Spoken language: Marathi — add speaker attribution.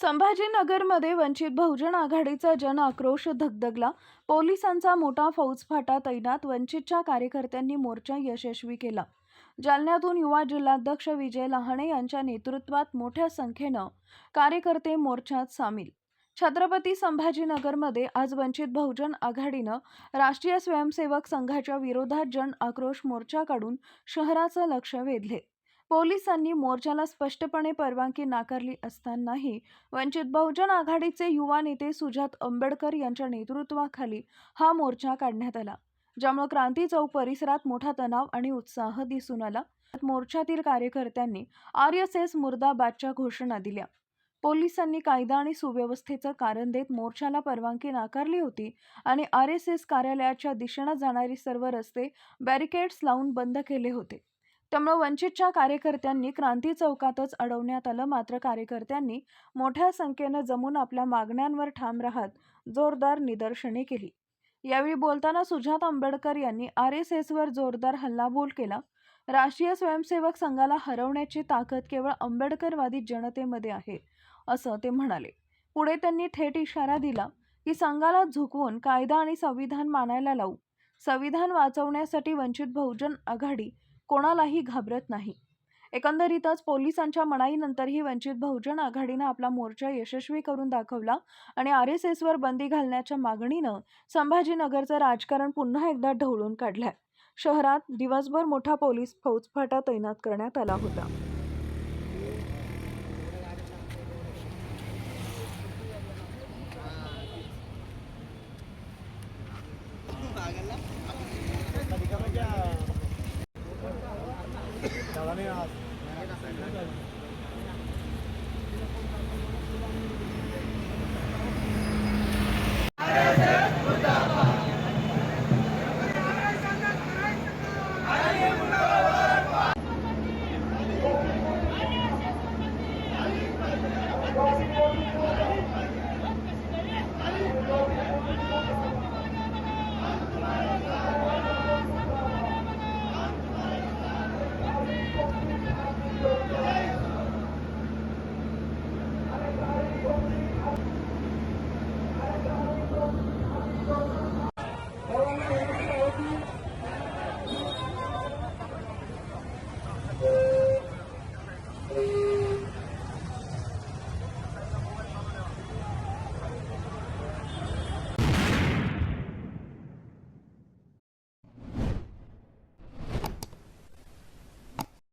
Speaker 1: संभाजीनगरमध्ये वंचित बहुजन आघाडीचा जन आक्रोश धगधगला. पोलिसांचा मोठा फौजफाटा तैनात वंचितच्या कार्यकर्त्यांनी मोर्चा यशस्वी केला. जालन्यातून युवा जिल्हाध्यक्ष विजय लहाणे यांच्या नेतृत्वात मोठ्या संख्येनं कार्यकर्ते मोर्चात सामील. छत्रपती संभाजीनगरमध्ये आज वंचित बहुजन आघाडीनं राष्ट्रीय स्वयंसेवक संघाच्या विरोधात जन आक्रोश मोर्चा काढून शहराचं लक्ष वेधले. पोलिसांनी मोर्चाला स्पष्टपणे परवानगी नाकारली असतानाही वंचित बहुजन आघाडीचे युवा नेते सुजात आंबेडकर यांच्या नेतृत्वाखाली हा मोर्चा काढण्यात आला. ज्यामुळे क्रांती चौक परिसरात मोठा तणाव आणि उत्साह दिसून आला. मोर्चातील कार्यकर्त्यांनी आर एस एस मुर्दाबादच्या घोषणा दिल्या. पोलिसांनी कायदा आणि सुव्यवस्थेचं कारण देत मोर्चाला परवानगी नाकारली होती आणि आर एस एस कार्यालयाच्या दिशेनं जाणारी सर्व रस्ते बॅरिकेड्स लावून बंद केले होते. त्यामुळे वंचितच्या कार्यकर्त्यांनी क्रांती चौकातच अडवण्यात आलं. मात्र कार्यकर्त्यांनी मोठ्या संख्येनं जमून आपल्या मागण्यांवर ठाम राहत जोरदार निदर्शने केली. यावेळी बोलताना सुजात आंबेडकर यांनी आर एस एसवर जोरदार हल्लाबोल केला. राष्ट्रीय स्वयंसेवक संघाला हरवण्याची ताकद केवळ आंबेडकरवादी जनतेमध्ये आहे असं ते म्हणाले. पुढे त्यांनी थेट इशारा दिला की संघाला झुकवून कायदा आणि संविधान मानायला लावू. संविधान वाचवण्यासाठी वंचित बहुजन आघाडी कोणालाही घाबरत नाही. एकंदरीतच पोलिसांच्या मनाईनंतरही वंचित बहुजन आघाडीनं आपला मोर्चा यशस्वी करून दाखवला आणि आर एस एसवर बंदी घालण्याच्या मागणीनं संभाजीनगरचं राजकारण पुन्हा एकदा ढवळून काढलंय. शहरात दिवसभर मोठा पोलीस फौजफाटा तैनात करण्यात आला होता.
Speaker 2: Çalanı yaz.